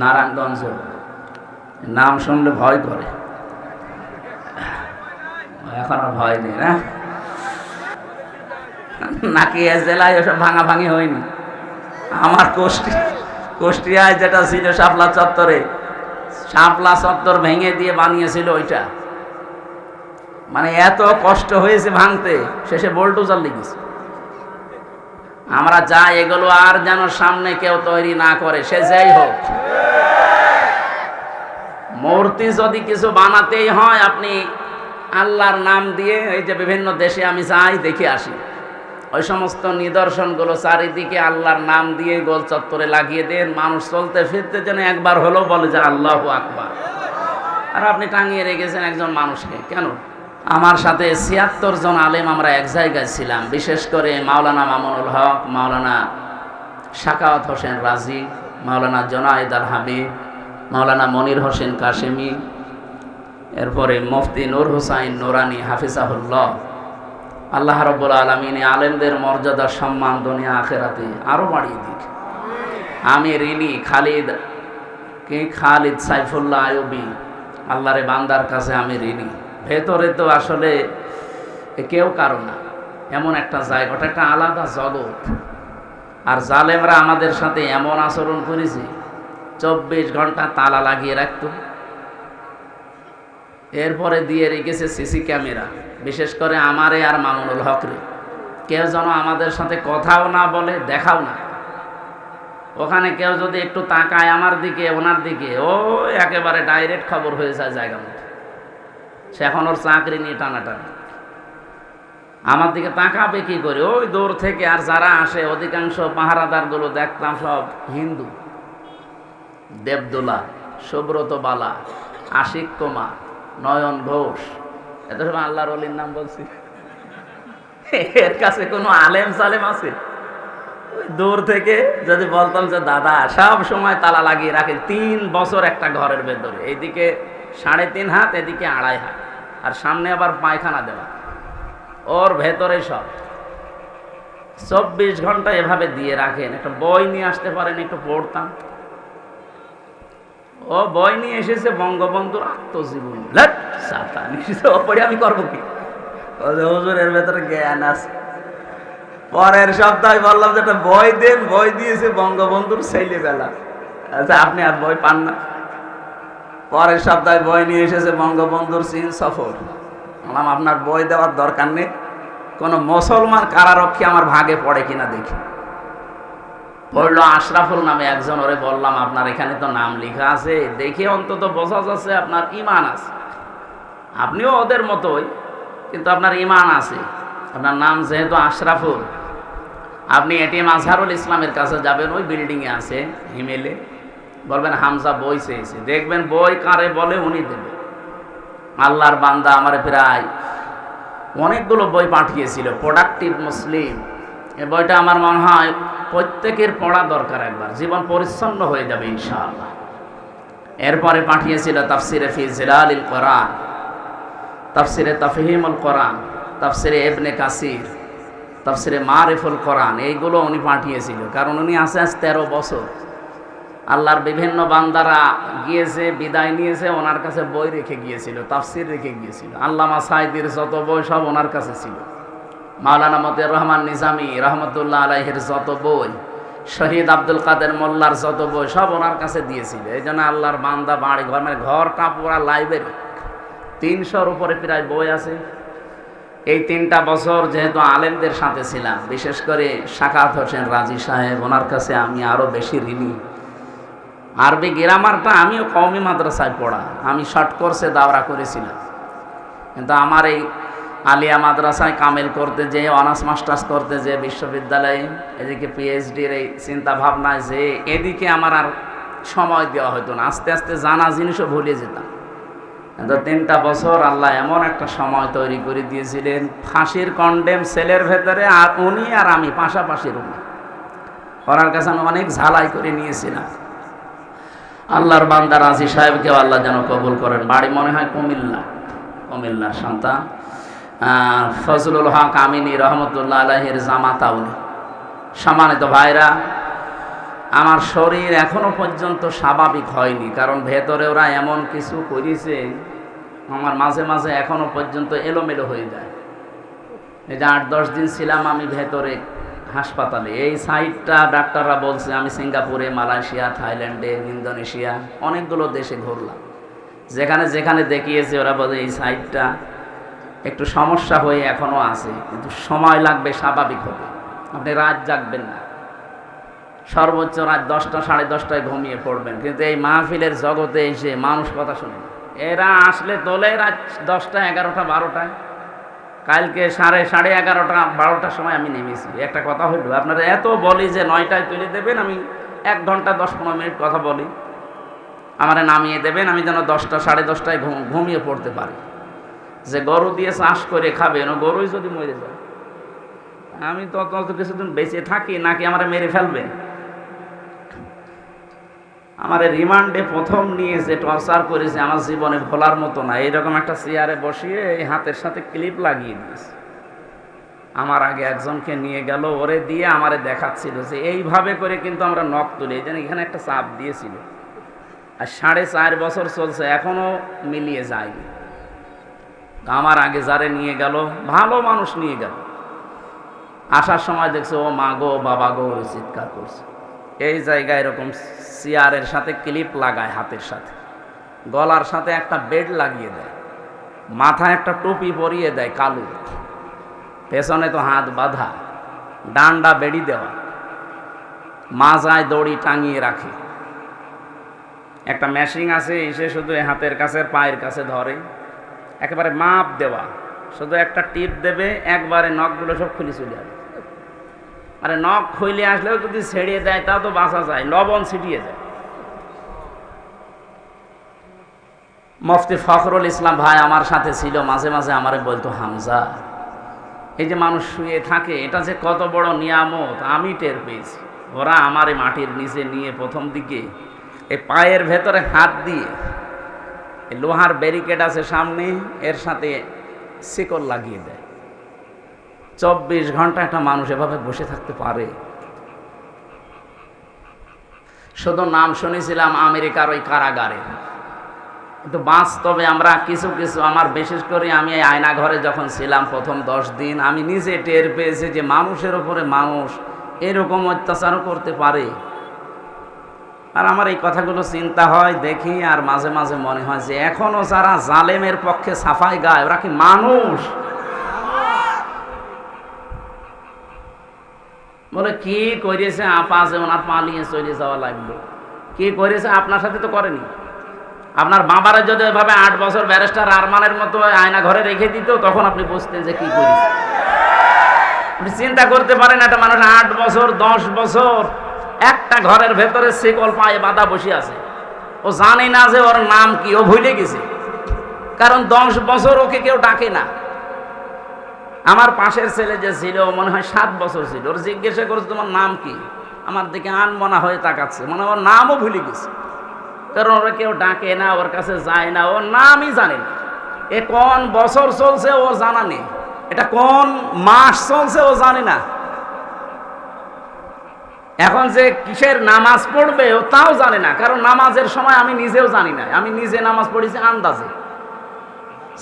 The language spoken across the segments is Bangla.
নারায়ণগঞ্জ, নাম শুনলে ভয় করে। এখন আর ভয় নেই, না? নাকি এ জেলায় ওসব ভাঙা ভাঙি হয়নি? আমার কোষ্টি কোষ্টিয়ায় যেটা ছিল শাপলা চত্বরে, শাপলা চত্বর ভেঙে দিয়ে বানিয়েছিল ওইটা। মানে এত কষ্ট হয়েছে ভাঙতে, শেষে বোল্টোজার লেগেছে। আমরা যা এগুলো আর যেন সামনে কেউ তৈরি না করে, সে যাই হোক। মূর্তি যদি কিছু বানাতেই হয়, আপনি আল্লাহর নাম দিয়ে এই যে বিভিন্ন দেশে আমি যাই, দেখে আসি। ওই সমস্ত নিদর্শনগুলো চারিদিকে আল্লাহর নাম দিয়ে গোল চত্বরে লাগিয়ে দেন। মানুষ চলতে ফিরতে যেন একবার হলেও বলে যে আল্লাহ আকবার। আর আপনি টাঙিয়ে রেখেছেন একজন মানুষকে। কেন? আমার সাথে ছিয়াত্তর জন আলেম আমরা এক জায়গায় ছিলাম। বিশেষ করে মাওলানা মামুনুল হক, মাওলানা শাকাওয়াত হোসেন রাজি, মাওলানা জনায়েদ আল হাবিব, মাওলানা মনির হোসেন কাশেমি, এরপরে মুফতি নূর হুসাইন নোরানি হাফিজাহুল্লাহ। আল্লাহ রব্বুল আলমিন আলেমদের মর্যাদা, সম্মান দুনিয়া আখেরাতে আরও বাড়িয়ে দিক। আমি ঋণী খালিদ, কে খালিদ সাইফুল্লাহ আয়ুবি আল্লাহরে বান্দার কাছে আমি ঋণী ভেতরে তো আসলে কেউ কারও না। এমন একটা জায়গা, ওটা একটা আলাদা জগৎ। আর জালেমরা আমাদের সাথে এমন আচরণ করেছে, চব্বিশ ঘণ্টা তালা লাগিয়ে রাখত। এরপরে দিয়ে রেখেছে সিসি ক্যামেরা, বিশেষ করে আমারে আর মামুনুল হকরে কেউ যেন আমাদের সাথে কথাও না বলে, দেখাও না। ওখানে কেউ যদি একটু তাকায় আমার দিকে, ওনার দিকে, ও একেবারে ডাইরেক্ট খবর হয়ে যায় জায়গা মতো। সে এখন ওর চাকরি নিয়ে টানাটানি। আমার দিকে তাকাবে কি করে? ওই দূর থেকে আর যারা আসে, অধিকাংশ পাহারাদারগুলো দেখতাম সব হিন্দু। দেবদোলা সুব্রত বালা আশিক কুমার, নয়ন ঘোষ। এত সময় আল্লাহর অলির নাম বলছি। এর কাছে কোনো আলেম সালেম আছে? দূর থেকে যদি বলতাম যে, দাদা, সব সময় তালা লাগিয়ে রাখে তিন বছর একটা ঘরের ভেতরে। এইদিকে সাড়ে তিন হাত, এদিকে আড়াই হাত। আর সামনে আবার পায়খানা দেওয়া। ওর ভেতরে সব। চব্বিশ ঘণ্টা এভাবে দিয়ে রাখেন। একটা বই নিয়ে আসতে পারেন, একটু পড়তাম। ও বই নিয়ে এসেছে বঙ্গবন্ধুর আত্মজীবনী। পড়ে আমি করব কি? হুজুরের ভেতরে জ্ঞান আছে। পরের সপ্তাহে বললাম যে একটা বই দেন, বই দিয়েছে বঙ্গবন্ধুর ছেলেবেলা। আচ্ছা আপনি আর বই পান না। পরের সপ্তাহে বই নিয়ে এসেছে বঙ্গবন্ধুর চীন সফর। বললাম, আপনার বই দেওয়ার দরকার নেই। কোনো মুসলমান কারারক্ষী আমার ভাগে পড়ে কিনা দেখি। পড়ল আশরাফুল নামে একজন, ওরে বললাম, আপনার এখানে তো নাম লেখা আছে, দেখে অন্তত বোঝা যাচ্ছে আপনার ইমান আছে। আপনিও ওদের মতোই, কিন্তু আপনার ইমান আছে। আপনার নাম যেহেতু আশরাফুল, আপনি এটিএম আজহারুল ইসলামের কাছে যাবেন, ওই বিল্ডিংয়ে আছে, হিমেলে। বলবেন, হামজা বই চেয়েছে। দেখবেন বই কারে বলে উনি দেবে। আল্লাহর বান্দা আমার প্রায় অনেকগুলো বই পাঠিয়েছিল প্রোডাক্টিভ মুসলিম। এ বইটা আমার মনে হয় প্রত্যেকের পড়া দরকার একবার, জীবন পরিচ্ছন্ন হয়ে যাবে ইনশাআল্লাহ। এরপরে পাঠিয়েছিল তাফসিরে ফি জিলালিল কোরআন, তাফসিরে তাফহিমুল কোরআন, তাফসিরে এবনে কাসির, তাফসিরে মারিফুল কোরআন, এইগুলো উনি পাঠিয়েছিল। কারণ উনি আছে আজ তেরো বছর। আল্লাহর বিভিন্ন বান্দারা গিয়েছে, বিদায় নিয়েছে, ওনার কাছে বই রেখে গিয়েছিল, তাফসির রেখে গিয়েছিল। আল্লামা সাইদির যত বই সব ওনার কাছে ছিল। মাওলানা মতের রহমান নিজামি রহমতুল্লাহ আলাইহের যত বই, শহীদ আব্দুল কাদের মোল্লার যত বই সব ওনার কাছে দিয়েছিল। এই জন্য আল্লাহর বান্দা বাড়ি ঘর মানে ঘরটা পুরা লাইব্রেরি। তিনশোর উপরে প্রায় বই আছে। এই তিনটা বছর যেহেতু আলেমদের সাথে ছিলাম, বিশেষ করে শাকাত হোসেন রাজি সাহেব, ওনার কাছে আমি আরও বেশি ঋণী। আরবি গ্রামারটা আমিও কওমি মাদ্রাসায় পড়া। আমি শর্ট কোর্সে দাওরা করেছিলাম। কিন্তু আমার এই আলিয়া মাদ্রাসায় কামেল করতে যে অনার্স মাস্টার্স করতে যে বিশ্ববিদ্যালয়ে এদিকে পিএইচডির এই চিন্তা ভাবনায় যে এদিকে আমার আর সময় দেওয়া হতো না। আস্তে আস্তে জানা জিনিসও ভুলে যেতাম। কিন্তু তিনটা বছর আল্লাহ এমন একটা সময় তৈরি করে দিয়েছিলেন, ফাঁসির কন্ডেম সেলের ভেতরে আর উনি আর আমি পাশাপাশি রুমে। ওনার কাছে আমি অনেক ঝালাই করে নিয়েছিলাম। আল্লাহর বান্দা রাজি সাহেবকেও আল্লাহ যেন কবুল করেন। বাড়ি মনে হয় কুমিল্লা। কুমিল্লার সন্তান ফজলুল হক আমিনী রহমতুল্লাহ আলহের জামাতা উনি। সম্মানিত ভাইরা, আমার শরীর এখনও পর্যন্ত স্বাভাবিক হয়নি, কারণ ভেতরে ওরা এমন কিছু করেছে, আমার মাঝে মাঝে এখনও পর্যন্ত এলোমেলো হয়ে যায়। এই যে আট দশ দিন ছিলাম আমি ভেতরে হাসপাতালে। এই সাইডটা ডাক্তাররা বলছে, আমি সিঙ্গাপুরে, মালয়েশিয়া, থাইল্যান্ডে, ইন্দোনেশিয়া, অনেকগুলো দেশে ঘুরলাম। যেখানে যেখানে দেখিয়েছে, ওরা বলে এই সাইডটা একটু সমস্যা হয়ে এখনও আছে, কিন্তু সময় লাগবে স্বাভাবিক হবে। আপনি রাত জাগবেন না। সর্বোচ্চ রাত দশটা, সাড়ে দশটায় ঘুমিয়ে পড়বেন। কিন্তু এই মাহফিলের জগতে এসে মানুষ কথা শুনে এরা আসলে তোলে রাত দশটা, এগারোটা, বারোটায় কালকে সাড়ে সাড়ে এগারোটা, বারোটার সময় আমি নেমেছি। একটা কথা হইল, আপনারা এত বলি যে নয়টায় তুলে দেবেন, আমি এক ঘণ্টা, দশ, পনেরো মিনিট কথা বলি। আমারে নামিয়ে দেবেন, আমি যেন দশটা, সাড়ে দশটায় ঘুম- ঘুমিয়ে পড়তে পারি। যে গরু দিয়ে চাষ করে খাবেন গরুই যদি মরে যায়। আমি তত কিছুদিন বেঁচে থাকি, নাকি আমার মেরে ফেলবেন আমার রিমান্ডে প্রথম নিয়ে যে টর্চার করেছে, আমার জীবনে ভোলার মতো না। এইরকম একটা চেয়ারে বসিয়ে এই হাতের সাথে ক্লিপ লাগিয়ে দিয়েছে। আমার আগে একজনকে নিয়ে গেল, ওরে দিয়ে আমারে দেখাচ্ছিল যে এইভাবে করে কিন্তু আমরা নখ তুলি। এই জন্য এখানে একটা চাপ দিয়েছিল। আর সাড়ে চার বছর চলছে এখনও মিলিয়ে যায়নি। আমার আগে যারে নিয়ে গেল, ভালো মানুষ নিয়ে গেল। আসার সময় দেখছে, ও মা গো, বাবা গো চিৎকার করছে। এই জায়গায় এরকম চেয়ারের সাথে ক্লিপ লাগায় হাতের সাথে। গলার সাথে একটা বেড লাগিয়ে দেয়। মাথায় একটা টুপি পরিয়ে দেয় কালো। পেছনে তো হাত বাঁধা। ডান্ডা বেড়ি দেওয়া। মাজায় দড়ি টাঙিয়ে রাখে। একটা মেশিং আছে এসে শুধু হাতের কাছে, পায়ের কাছে ধরে। একেবারে মাপ দেওয়া। শুধু একটা টিপ দেবে, একবারে নখগুলো সব খুলে চলে আসবে আরে নখ খুলে আসলেও যদি ছেড়িয়ে দেয়, তা তো বাঁচা যায়, লবণ ছিটিয়ে যায়। মফতি ফখরুল ইসলাম ভাই আমার সাথে ছিল, মাঝে মাঝে আমারে বলতো, হামজা, এই যে মানুষ শুয়ে থাকে, এটা যে কত বড় নিয়ামত, আমি টের পেয়েছি। ওরা আমারে মাটির নিচে নিয়ে প্রথম দিকে এই পায়ের ভেতরে হাত দিয়ে লোহার ব্যারিকেড আছে সামনে, এর সাথে শিকল লাগিয়ে দেয়। চব্বিশ ঘণ্টা একটা মানুষ এভাবে বসে থাকতে পারে? শুধু নাম শুনেছিলাম আমেরিকার ওই কারাগারে। কিন্তু বাস্তবে আমরা কিছু কিছু, আমার বিশেষ করে আমি এই আয়না ঘরে যখন ছিলাম প্রথম দশ দিন, আমি নিজে টের পেয়েছি যে মানুষের ওপরে মানুষ এরকম অত্যাচারও করতে পারে। আর আমার এই কথাগুলো চিন্তা হয়, দেখি, আর মাঝে মাঝে মনে হয় যে এখনও যারা জালেমের পক্ষে সাফাই গায়, ওরা কি মানুষ? বলে, কি করেছে আপা যে ওনার পালিয়ে চলে যাওয়া লাগল কি করেছে আপনার সাথে তো করেনি। আপনার বাবারা যদি ওইভাবে আট বছর ব্যারিস্টার আরমানের মতো আয়না ঘরে রেখে দিত, তখন আপনি বুঝতেন যে কি করেছে আপনি চিন্তা করতে পারেন, একটা মানুষ আট বছর, দশ বছর, একটা ঘরের ভেতরে শিকল পায়ে বাঁধা বসে আছে। ও জানে না যে ওর নাম কি, ও ভুলে গেছে। কারণ দশ বছর ওকে কেউ ডাকে না। আমার পাশের ছেলে যে ছিল মনে হয় সাত বছর ছিল। ওর জিজ্ঞাসা করেছে, তোমার নাম কি? আমার দিকে আনমনা হয়ে তাকাচ্ছে। মনে হয় ওর নামও ভুলে গেছে। কারণ ওরা কেউ ডাকে না, ওর কাছে যায় না, ওর নামই জানে না। এ কোন বছর চলছে ও জানা নেই। এটা কোন মাস চলছে ও জানে না। এখন যে কিসের নামাজ পড়বে ও তাও জানে না। কারণ নামাজের সময় আমি নিজেও জানি না। আমি নিজে নামাজ পড়েছি আন্দাজে।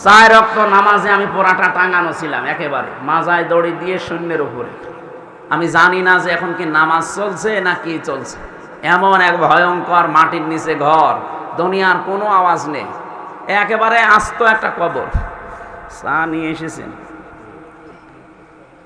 চার রক্ত নামাজে আমি পোড়াটা টাঙানো ছিলাম একেবারে। মাজায় দড়ি দিয়ে শূন্যের উপরে। আমি জানি না যে এখন কি নামাজ চলছে না কি চলছে। এমন এক ভয়ঙ্কর মাটির নিচে ঘর। দুনিয়ার কোনো আওয়াজ নেই। একেবারে আস্ত একটা কবর। চা নিয়ে এসেছেন।